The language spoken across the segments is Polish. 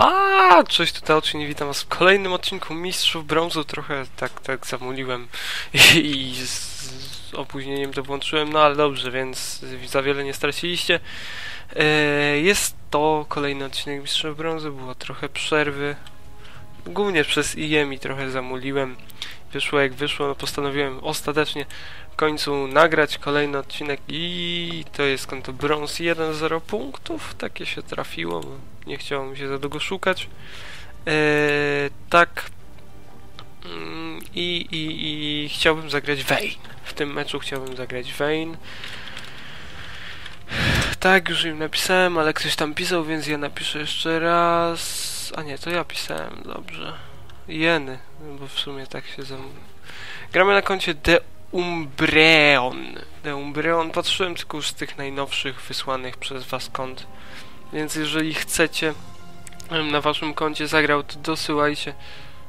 A, cześć, tutaj oczywiście witam was w kolejnym odcinku Mistrzów Brązu. Trochę tak, tak zamuliłem i, z, opóźnieniem to włączyłem, no ale dobrze, więc za wiele nie straciliście. E, jest to kolejny odcinek Mistrzów Brązu, było trochę przerwy. Głównie przez IEM i trochę zamuliłem. Wyszło jak wyszło, no postanowiłem ostatecznie końcu nagrać kolejny odcinek i to jest konto brąz 1-0 punktów. Takie się trafiło, nie chciało mi się za długo szukać. Eee, tak. Mm, I, i, I chciałbym zagrać Vayne. W tym meczu chciałbym zagrać Vayne. Tak, już im napisałem, ale ktoś tam pisał, więc ja napiszę jeszcze raz. A nie, to ja pisałem, dobrze. Jeny, bo w sumie tak się zam... Gramy na koncie The Umbreon. The Umbreon. Patrzyłem tylko z tych najnowszych wysłanych przez was kont. Więc jeżeli chcecie żebym na waszym koncie zagrał, to dosyłajcie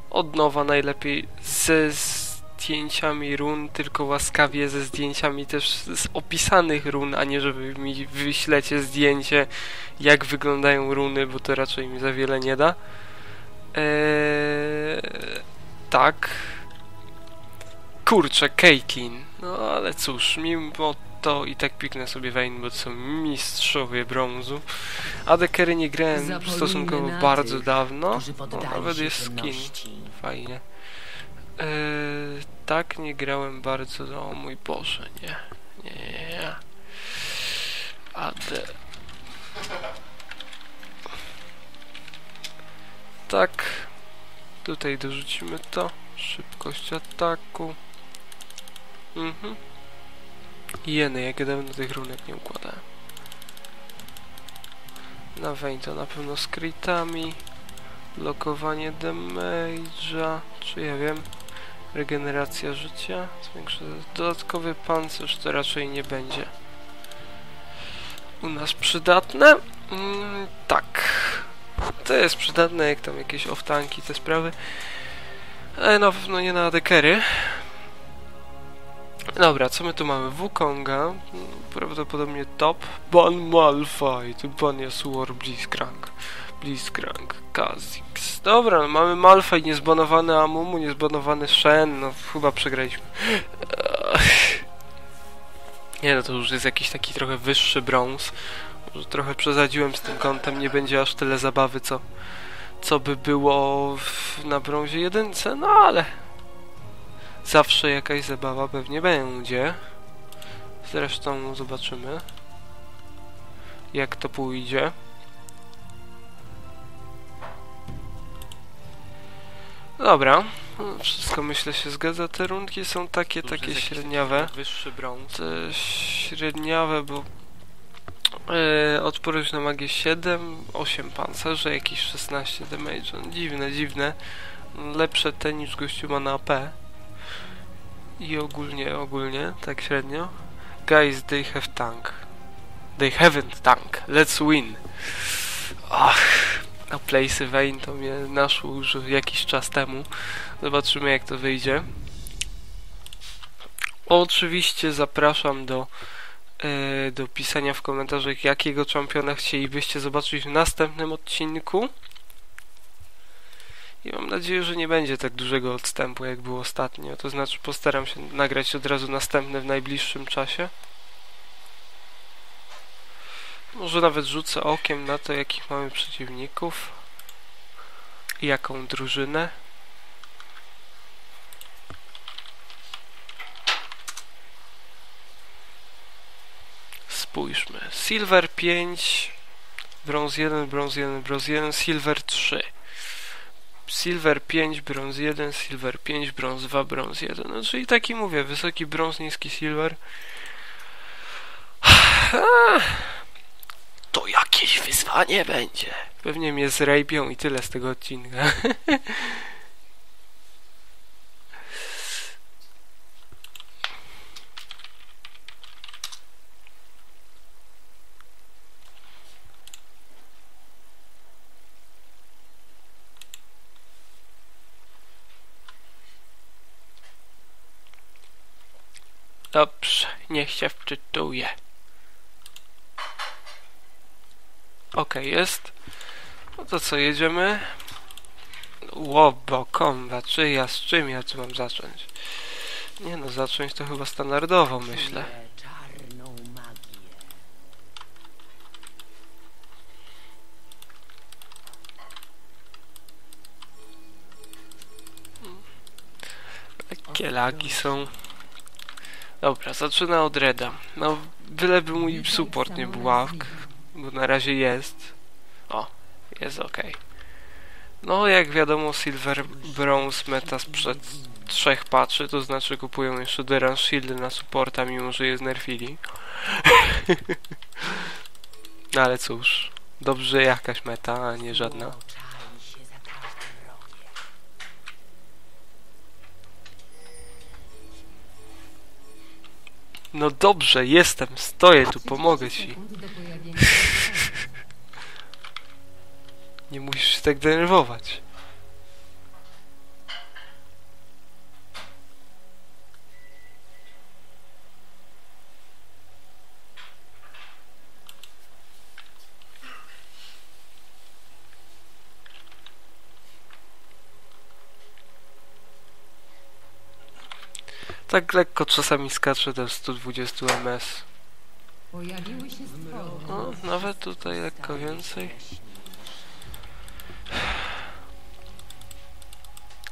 od nowa najlepiej ze zdjęciami run, tylko łaskawie ze zdjęciami też z opisanych run, a nie żeby mi wyślecie zdjęcie jak wyglądają runy, bo to raczej mi za wiele nie da. Eee, tak. Kurczę, Caitlyn. No ale cóż, mimo to i tak piknę sobie Vayne, bo to są mistrzowie brązu. A dekery nie grałem stosunkowo bardzo tych, dawno. O, poddali nawet jest skin. Fajnie. Eee, tak nie grałem bardzo, no o mój Boże, nie. Nie, nie, nie. AD. Tak. Tutaj dorzucimy to. Szybkość ataku. Mhm. Jeny, jak ja dawno tych runek nie układałem. Na Vayne to na pewno z critami. Blokowanie damage'a, czy ja wiem. Regeneracja życia. Zwiększa dodatkowy pancerz, to raczej nie będzie u nas przydatne. Mm, tak. To jest przydatne, jak tam jakieś off-tanki, te sprawy. Ale na pewno nie na adekery. Dobra, co my tu mamy? Wukonga, prawdopodobnie top. Ban Malphite, Ban Yasuo, Blitzcrank. Blitzcrank, Kha'Zix. Dobra, no mamy Malphite, niezbanowany Amumu, niezbanowany Shen, no chyba przegraliśmy. Nie no, to już jest jakiś taki trochę wyższy brąz. Może trochę przesadziłem z tym kątem, nie będzie aż tyle zabawy, co, co by było w, na brązie jedynce, no ale zawsze jakaś zabawa pewnie będzie. Zresztą zobaczymy, jak to pójdzie. Dobra, wszystko myślę się zgadza. Te rundki są takie, takie średniawe. Wyższy brąz. Te średniawe, bo e, odporność na magię 7, 8 pancerza, jakieś 16 damage. No, dziwne, dziwne. Lepsze te niż gościu ma na AP. I ogólnie, ogólnie, tak średnio. Guys, they have tank. They haven't tank. Let's win. Ach, na Place Vayne to mnie naszło już jakiś czas temu. Zobaczymy jak to wyjdzie. Oczywiście zapraszam do, e, do pisania w komentarzach jakiego czempiona chcielibyście zobaczyć w następnym odcinku. I mam nadzieję, że nie będzie tak dużego odstępu jak było ostatnio. To znaczy postaram się nagrać od razu następny w najbliższym czasie. Może nawet rzucę okiem na to, jakich mamy przeciwników i jaką drużynę. Spójrzmy. Silver 5, brąz 1, brąz 1, brąz 1, silver 3. Silver 5, brąz 1, silver 5, brąz 2, brąz 1. No, czyli taki mówię, wysoki brąz, niski silver. To jakieś wyzwanie będzie. Pewnie mnie zrejbią i tyle z tego odcinka. Dobrze, niech się wczytuje. Ok, jest. No to co, jedziemy? Łobo, komba, czy ja, z czym ja tu mam zacząć? Nie no, zacząć to chyba standardowo, myślę. Lekkie lagi są. Dobra, zaczynam od Reda. No, byleby mój support nie był ławk, bo na razie jest. O, jest ok. No, jak wiadomo, Silver Bronze meta sprzed trzech patrzy, to znaczy kupują jeszcze Deran Shield na supporta, mimo że je znerfili. no ale cóż, dobrze jakaś meta, a nie żadna. No dobrze, jestem, stoję tu, pomogę ci. Nie musisz się tak denerwować. Tak lekko czasami skacze do 120 ms. No, nawet tutaj lekko więcej.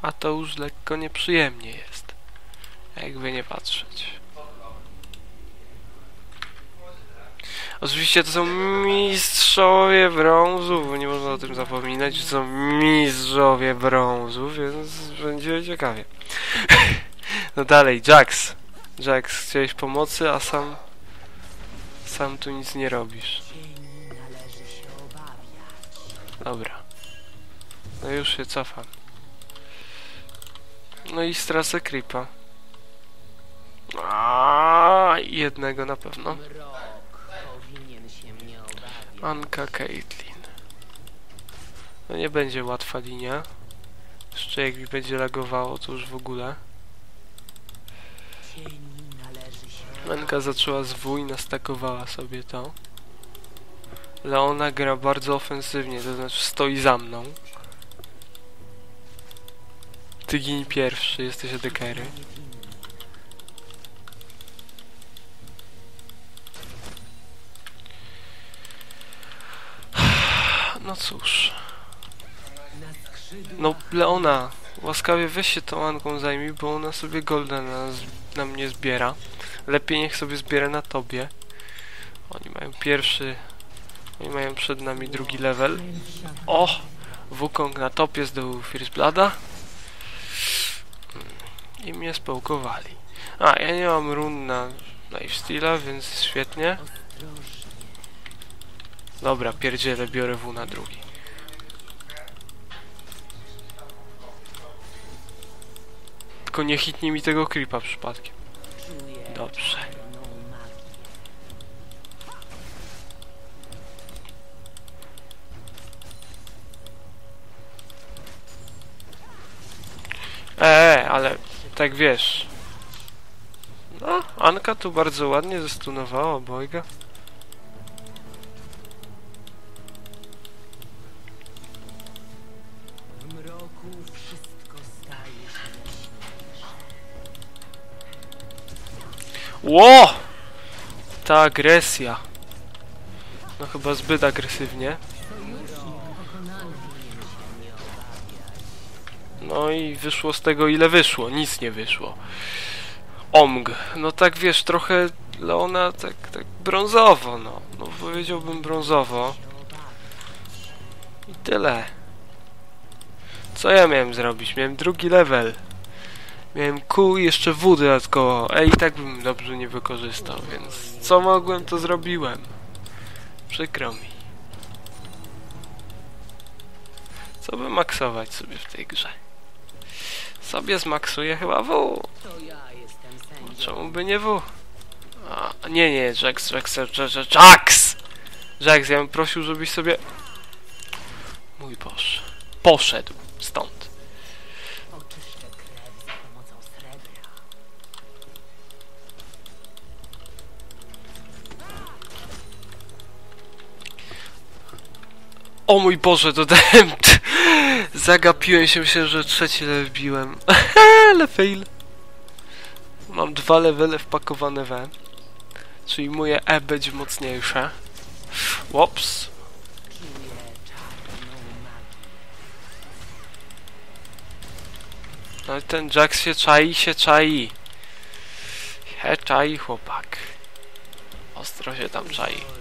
A to już lekko nieprzyjemnie jest. Jakby nie patrzeć. Oczywiście to są mistrzowie brązu, bo nie można o tym zapominać, że są mistrzowie brązu, więc będzie ciekawie. No dalej, Jax. Jax, chciałeś pomocy, a sam... Sam tu nic nie robisz. Dobra. No już się cofam. No i stracę creepa. Aaaa, jednego na pewno. Anka Caitlyn. No nie będzie łatwa linia. Jeszcze jak mi będzie lagowało, to już w ogóle. Anka zaczęła z W i nastakowała sobie to. Leona gra bardzo ofensywnie, to znaczy stoi za mną. Ty gin pierwszy, jesteś adekery. No cóż. No Leona, łaskawie weź się tą Anką zajmij, bo ona sobie golda na, na mnie zbiera. Lepiej niech sobie zbiera na tobie. Oni mają pierwszy... Oni mają przed nami drugi level. O! Wukong na topie zdobył First Blooda. I mnie społkowali. A, ja nie mam run na lifesteala, więc świetnie. Dobra, pierdzielę, biorę W na drugi. Tylko nie hitnij mi tego creepa przypadkiem. Dobrze. Eee, ale tak wiesz. No, Anka tu bardzo ładnie zestunowała Bojga. Ło! Ta agresja. No chyba zbyt agresywnie. No i wyszło z tego ile wyszło. Nic nie wyszło. Omg. No tak wiesz, trochę Leona tak, tak brązowo, no. No powiedziałbym brązowo. I tyle. Co ja miałem zrobić? Miałem drugi level. Miałem Q i jeszcze W dodatkowo. Ej, i tak bym dobrze nie wykorzystał, więc co mogłem, to zrobiłem. Przykro mi. Co by maksować sobie w tej grze? Sobie zmaksuję chyba W. Sędzią. Czemu by nie W? A, nie, nie, Jax, Jax, Jax, Jax! Jax, ja bym prosił, żebyś sobie... Mój Boże. Poszedł stąd. O mój Boże, dodałem... Zagapiłem się, myślałem, że trzeci level wbiłem. Ale fail. Mam dwa levele wpakowane we. Czyli moje E będzie mocniejsze. Łops. No ten Jax się czai, się czai. Się czai chłopak. Ostro się tam czai.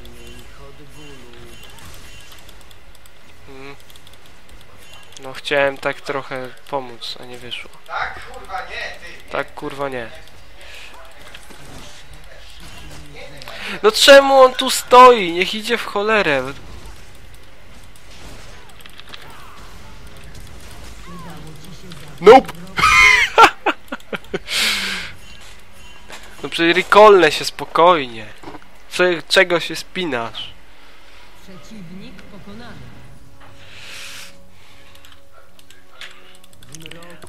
No chciałem tak trochę pomóc, a nie wyszło. Tak, kurwa, nie. Tak kurwa nie. No czemu on tu stoi? Niech idzie w cholerę. Nope! No przecież recallne się spokojnie. Cze czego się spinasz?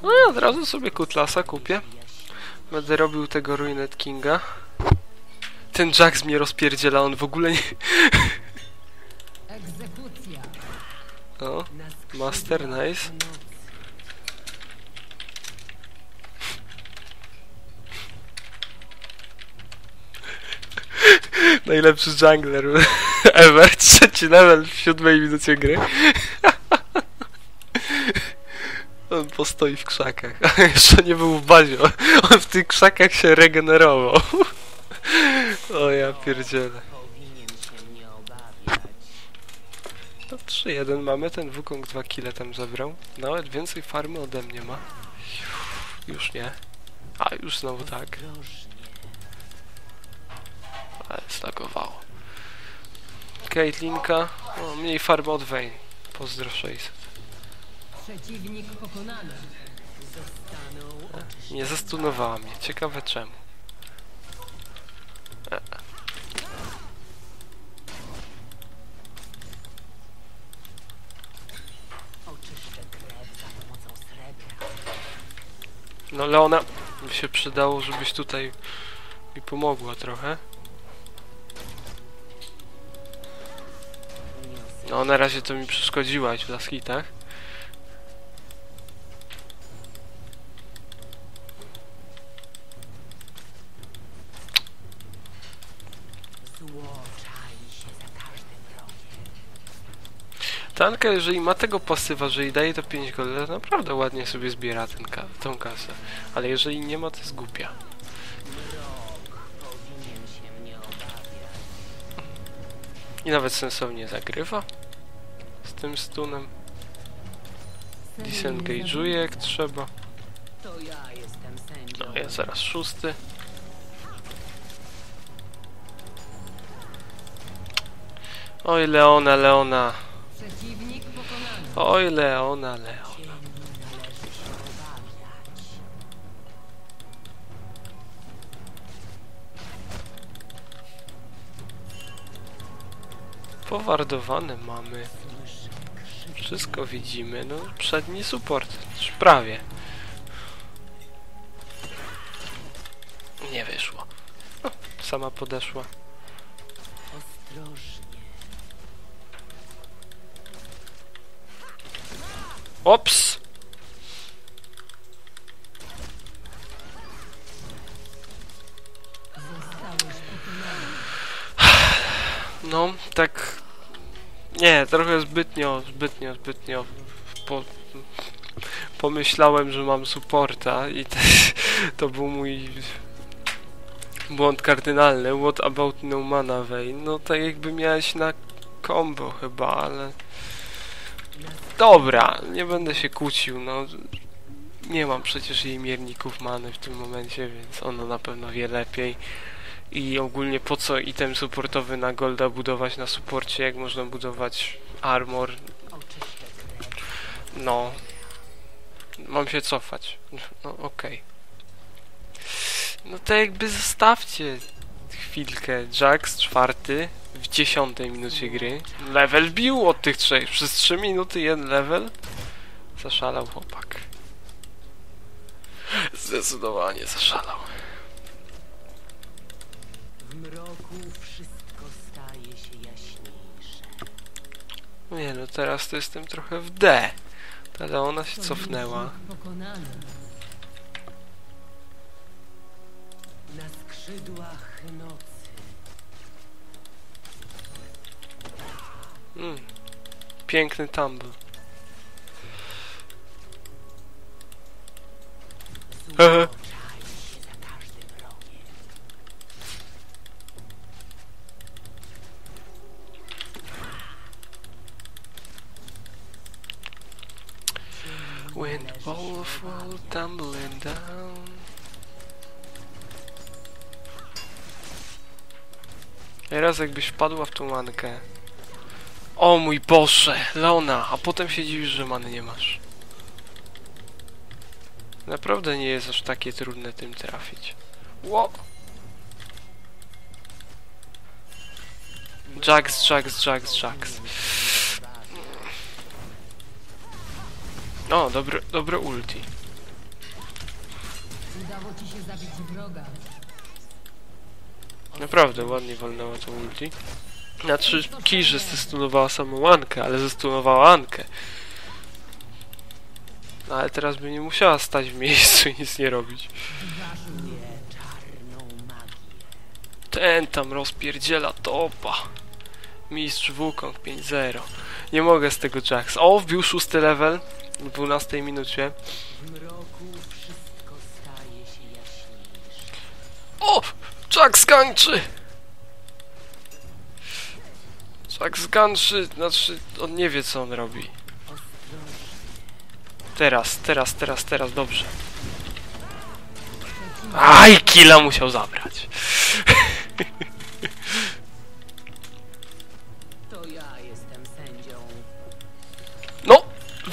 No od razu sobie kutlasa kupię. Będę robił tego Ruined Kinga. Ten Jax mnie rozpierdziela, on w ogóle nie... O, Master, nice. Najlepszy jungler ever. Trzeci level w siódmej minucie gry. On postoi w krzakach. A jeszcze nie był w bazie. On w tych krzakach się regenerował. O ja pierdzielę. To 3-1 mamy, ten Wukong 2 kile tam zebrał. Nawet więcej farmy ode mnie ma. Już nie. A, już znowu tak. Ale stagowało. Caitlinka. O, mniej farmy od Vayne. Pozdro 600. Przeciwnik pokonany. Zostaną. Nie zastunowała mnie. Ciekawe czemu. E. Oczyszczę krew za pomocą srebra. No Leona, by się przydało, żebyś tutaj mi pomogła trochę. No na razie to mi przeszkodziłaś w laskitach. zło czai się za każdym rogiem. Tanka, jeżeli ma tego pasywa, że jej daje to 5 golda, to naprawdę ładnie sobie zbiera ten ka tą kasę. Ale jeżeli nie ma, to jest głupia. I nawet sensownie zagrywa. Z tym stunem. Disengage'uje jak trzeba. Ja. No jest zaraz szósty. Oj Leona, Leona. Oj Leona, Leona. Powardowane mamy. Wszystko widzimy. No przedni support. Prawie. Nie wyszło. O, sama podeszła. Ops! No, tak. Nie, trochę zbytnio, zbytnio, zbytnio. Po, pomyślałem, że mam supporta i to był mój błąd kardynalny. What about no mana Vayne? No tak jakby miałeś na combo chyba, ale... Dobra, nie będę się kłócił, no. Nie mam przecież jej mierników many w tym momencie, więc ono na pewno wie lepiej. I ogólnie po co item supportowy na golda budować na supporcie, jak można budować armor? No. Mam się cofać. No okej. No to jakby zostawcie chwilkę. Jax czwarty w dziesiątej minucie gry. Level bił od tych trzech. Przez 3 minuty jeden level. Zaszalał chłopak. Zdecydowanie zaszalał. W mroku wszystko staje się jaśniejsze. Nie no, teraz to jestem trochę w D. Ta Leona się cofnęła. Na skrzydłach nocy. Mm. Piękny tumble. Każdym rogiem. Wind fall, fall, tumbling down. Raz jakbyś wpadła w tą mankę. O mój Boże, Leona, a potem się dziwisz, że many nie masz. Naprawdę nie jest aż takie trudne tym trafić. Ło! Jax, Jax, Jax, Jax. O, dobre, dobre ulti. Udało ci się zabić wroga. Naprawdę ładnie walnęła tą ulti. Znaczy, kij, że zestunowała samą Ankę, ale zestunowała Ankę. No ale teraz by nie musiała stać w miejscu i nic nie robić. Ten tam rozpierdziela topa. Mistrz Wukong 5-0. Nie mogę z tego Jax. O, wbił szósty level w 12 minucie. O! Jax gańczy! Jax gańczy, znaczy on nie wie co on robi. Teraz, teraz, teraz, teraz, dobrze. Aj, killa musiał zabrać. To ja jestem sędzią. No,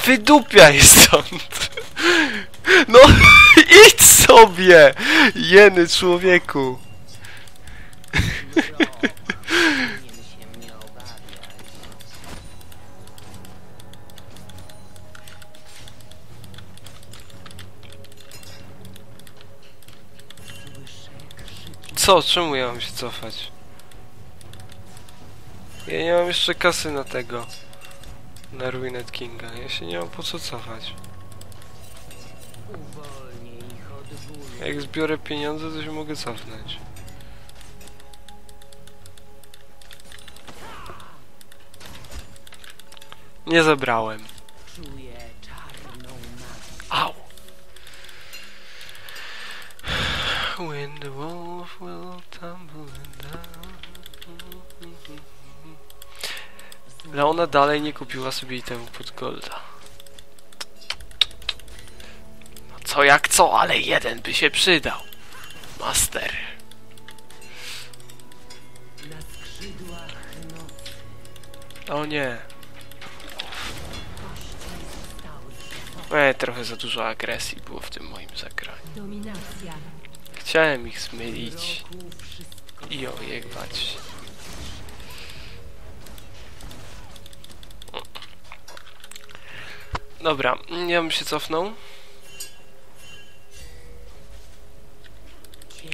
wydupiaj stąd. No, idź sobie, jeny człowieku. Co, czemu ja mam się cofać? Ja nie mam jeszcze kasy na tego. Na Ruined Kinga. Ja się nie mam po co cofać. Jak zbiorę pieniądze, to się mogę cofnąć. Nie magię. Au! When the Leona dalej nie kupiła sobie itemu pod golda. No co jak co, ale jeden by się przydał. Master. O nie. E, trochę za dużo agresji było w tym moim zagraniu. Chciałem ich zmylić i ojebać. Dobra, ja bym się cofnął.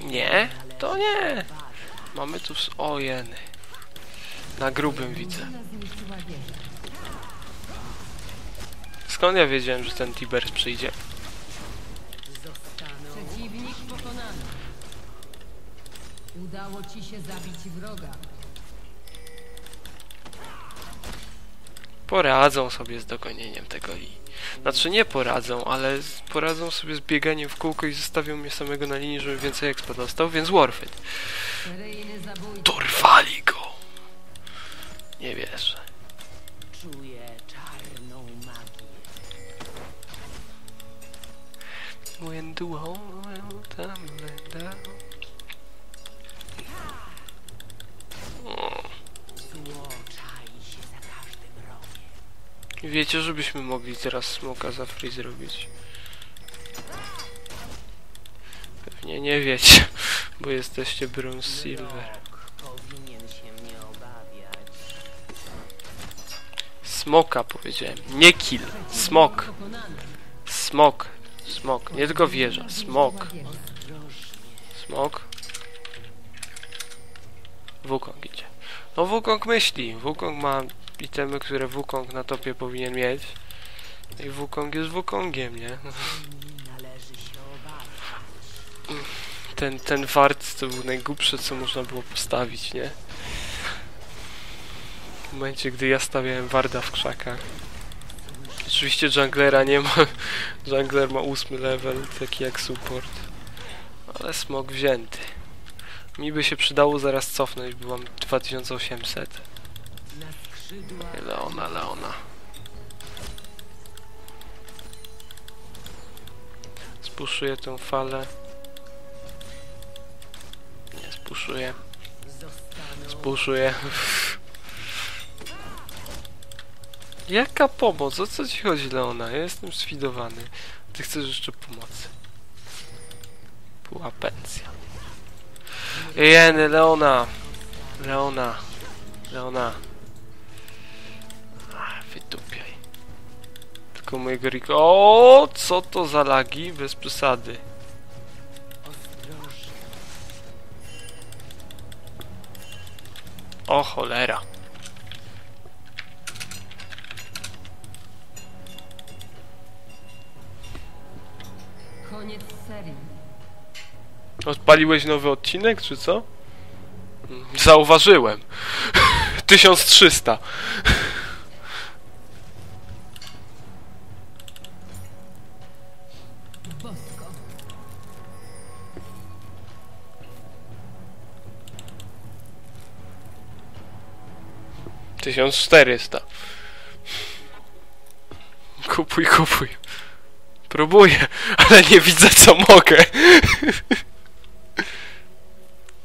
Nie, to nie. Mamy tu... O jeny. Na grubym widzę. Skąd ja wiedziałem, że ten Tibers przyjdzie? Przeciwnik pokonany. Udało ci się zabić wroga. Poradzą sobie z dogonieniem tego i... Znaczy nie poradzą, ale poradzą sobie z bieganiem w kółko i zostawią mnie samego na linii, żeby więcej expa dostał, więc. Seryjny zabójca. Dorwali go! Nie wierzę. Czuję czarną magię. The Wiecie, żebyśmy mogli teraz smoka za free zrobić? Pewnie nie wiecie, bo jesteście bronze silver. Smoka powiedziałem, nie kill. Smok, smok, smok, nie tylko wieża, smok, smok. Wukong idzie. No Wukong myśli, Wukong ma itemy, które Wukong na topie powinien mieć. I Wukong jest Wukongiem, nie? Należy się obawiać. Ten, ten wart to był najgłupsze, co można było postawić, nie? W momencie, gdy ja stawiałem warda w krzakach. Oczywiście junglera nie ma. Jungler ma ósmy level, taki jak support. Ale smok wzięty. Mi by się przydało zaraz cofnąć, bo mam 2800. Leona, Leona. Spuszuję tę falę. Nie spuszuję. Spuszuję. Jaka pomoc? O co ci chodzi, Leona? Ja jestem sfidowany. Ty chcesz jeszcze pomocy. Była pensja. Jeny, Leona! Leona! Leona! Tylko mojego Riko... O, co to za lagi? Bez przesady. O cholera. Koniec serii. Odpaliłeś nowy odcinek, czy co? Zauważyłem. 1300. 1400. Kupuj, kupuj. Próbuję, ale nie widzę co mogę.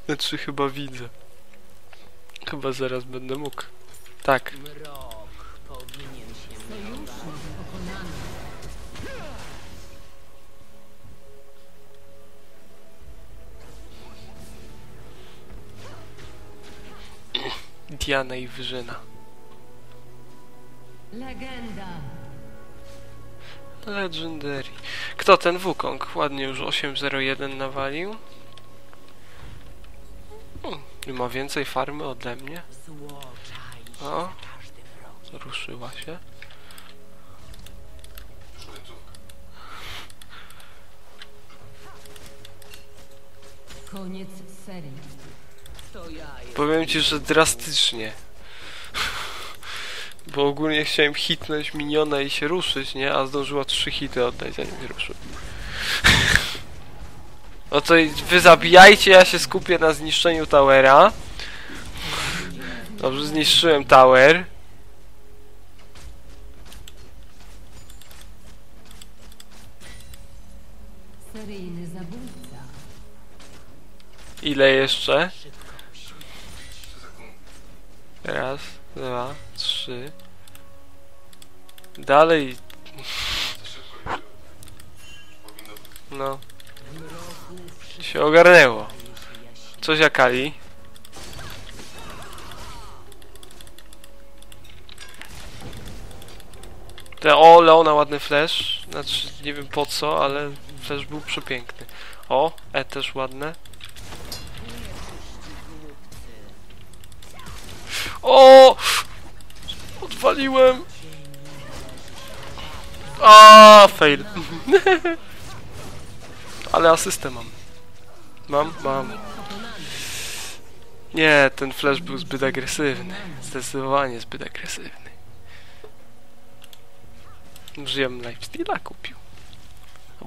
Znaczy chyba widzę. Chyba zaraz będę mógł. Tak. Diana i Wyżyna. Legenda. Legendary. Kto ten Wukong? Ładnie już 801 nawalił. Hmm, ma więcej farmy ode mnie. O. Ruszyła się. Koniec serii. Powiem ci, że drastycznie. Bo ogólnie chciałem hitnąć miniona i się ruszyć, nie? A zdążyła trzy hity oddać, zanim się ruszył. No to wy zabijajcie, ja się skupię na zniszczeniu towera. Dobrze, zniszczyłem tower. Ile jeszcze? Raz, dwa, trzy. Dalej, no, się ogarnęło. Coś jakali? Te, o, Leona ładny flash. Znaczy, nie wiem po co, ale flash był przepiękny. O, E też ładne. O! Odwaliłem! A, fail. ale asystę mam. Mam? Mam. Nie, ten flash był zbyt agresywny. Zdecydowanie zbyt agresywny. Bym lifesteala kupił.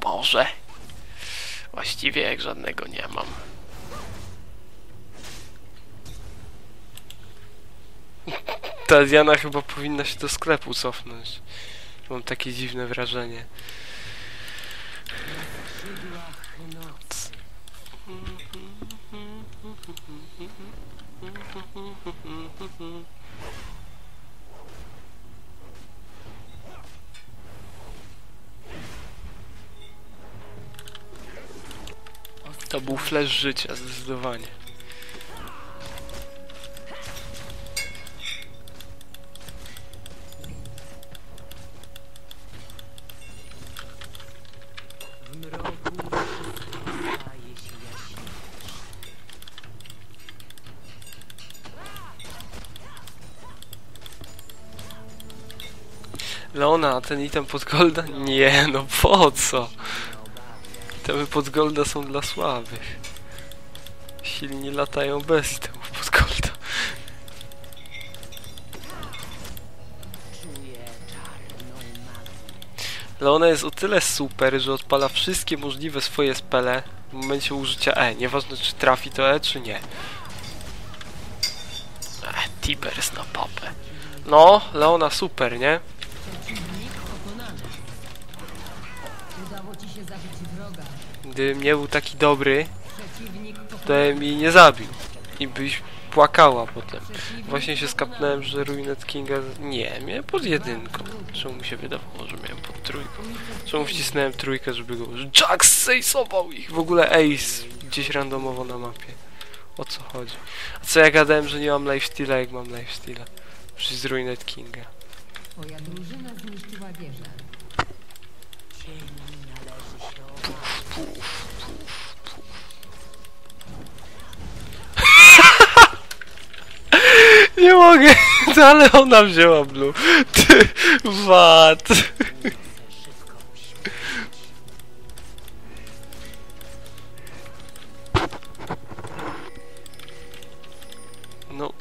Może. Właściwie jak żadnego nie mam. Ta Diana chyba powinna się do sklepu cofnąć. Mam takie dziwne wrażenie. To był flash życia, zdecydowanie. Leona, a ten item pod golda? Nie, no po co? Itemy pod golda są dla słabych. Silni latają bez itemów pod golda. Leona jest o tyle super, że odpala wszystkie możliwe swoje spele w momencie użycia E. Nieważne czy trafi to E, czy nie. E, Tibers na papę. No, Leona super, nie? Gdybym nie był taki dobry, to bym mnie nie zabił. I byś płakała potem. Właśnie się skapnąłem, że Ruinet Kinga... Nie, miałem pod jedynką. Czemu mi się wydawało, że miałem pod trójką? Czemu wcisnąłem trójkę, żeby go... Jax sejsował ich! W ogóle Ace gdzieś randomowo na mapie. O co chodzi? A co ja gadałem, że nie mam lifesteala, jak mam lifesteala? Przecież z Ruinet Kinga. Twoja drużyna zniszczyła wieżę. Cieni należy się obawiać. Nie mogę! Ale ona wzięła blue. Ty, wat! No,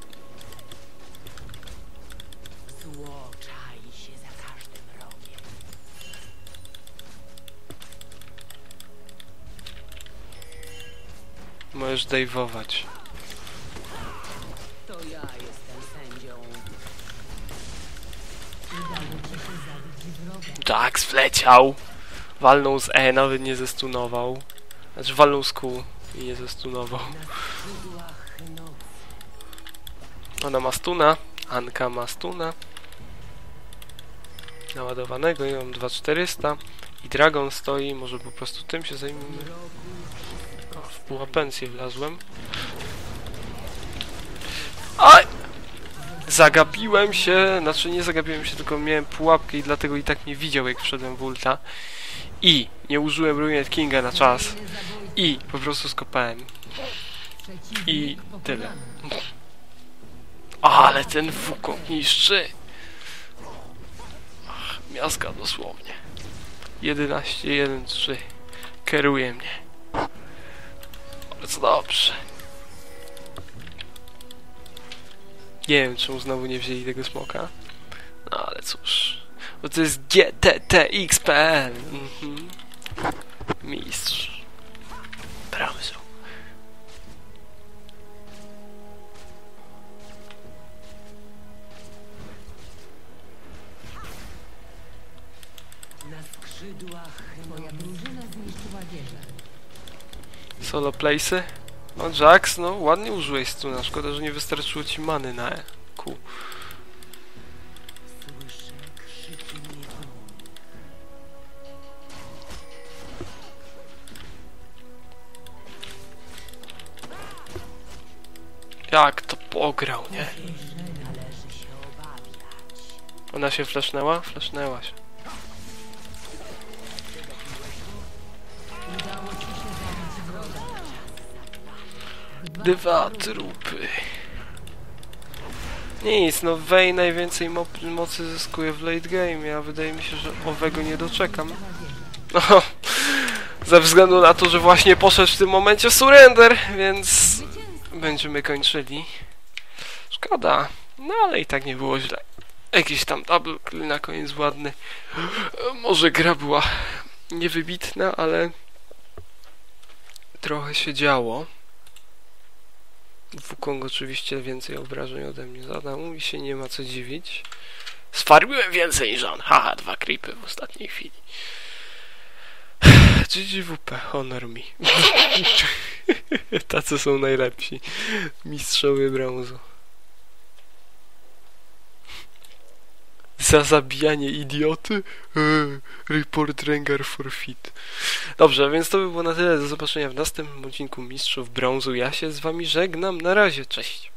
możesz dajwować. Jax wleciał! Walnął z E, nawet nie zestunował. Znaczy walnął z Q i nie zestunował. Ona ma stuna, Anka ma stuna. Naładowanego i mam 2400. I Dragon stoi, może po prostu tym się zajmijmy. O, w pułapensję wlazłem. Aj! Zagapiłem się, znaczy nie zagapiłem się, tylko miałem pułapkę i dlatego i tak mnie widział jak wszedłem w ulta. I nie użyłem Ruined Kinga na czas. I po prostu skopałem. I tyle. Ale ten Wukong niszczy. Ach, miazga dosłownie. 11, 1, 3. Kieruje mnie. Bardzo dobrze. Nie wiem, czemu znowu nie wzięli tego smoka. No ale cóż. Bo to jest GTTX.pl. Mhm. Mistrz. Wieżę. Solo playsy? No Jax, no ładnie użyłeś struna, szkoda, że nie wystarczyło ci many na E. Jak to pograł, nie? Ona się flashnęła? Flashnęła się. Dwa trupy. Nic, no Vey najwięcej mo mocy zyskuje w late game, a wydaje mi się, że owego nie doczekam. No, ze względu na to, że właśnie poszedł w tym momencie surrender, więc będziemy kończyli. Szkoda, no ale i tak nie było źle. Jakiś tam double na koniec ładny. Może gra była niewybitna, ale trochę się działo. Wukong oczywiście więcej obrażeń ode mnie zadał i się nie ma co dziwić. Sfarmiłem więcej niż on. Haha, dwa creepy w ostatniej chwili. GGWP, honor mi. Tacy są najlepsi. Mistrzowie brązu. Za zabijanie idioty? Eee, report Rengar forfeit. Dobrze, więc to by było na tyle. Do zobaczenia w następnym odcinku Mistrzów Brązu. Ja się z wami żegnam. Na razie, cześć.